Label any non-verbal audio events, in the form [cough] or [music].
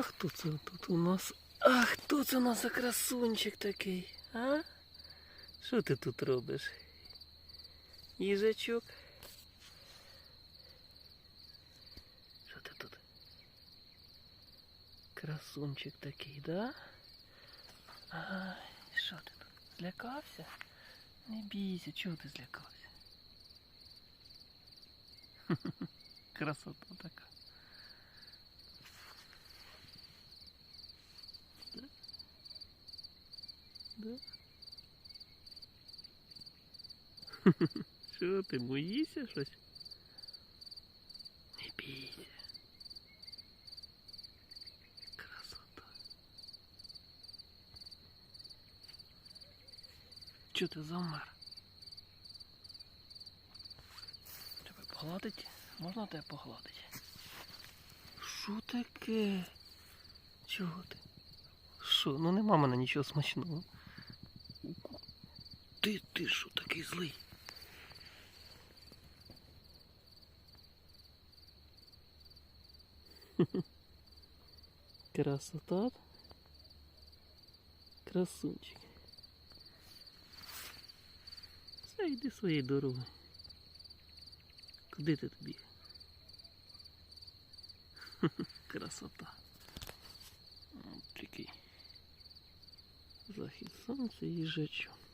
А хто це тут у нас? А хто це у нас за красунчик такий? А? Що ти тут робиш? Їжачок? Що ти тут? Красунчик такий, да? Ай, що ти тут? Злякався? Не бійся, чого ти злякався? [laughs] Красота така. Да? Да? Що ти боїшся щось? Не бійся. Красота. Чого ти замер? Тебе погладить? Можна тебе погладити? Що таке? Чого ти? Що? Ну нема мене нічого смачного. Ти, ти що такий злий? Красота. Красунчик. Все, йди своєю дорогою. Куди ти тобі? [laughs] Красота. От такий захід сонця і їжачок.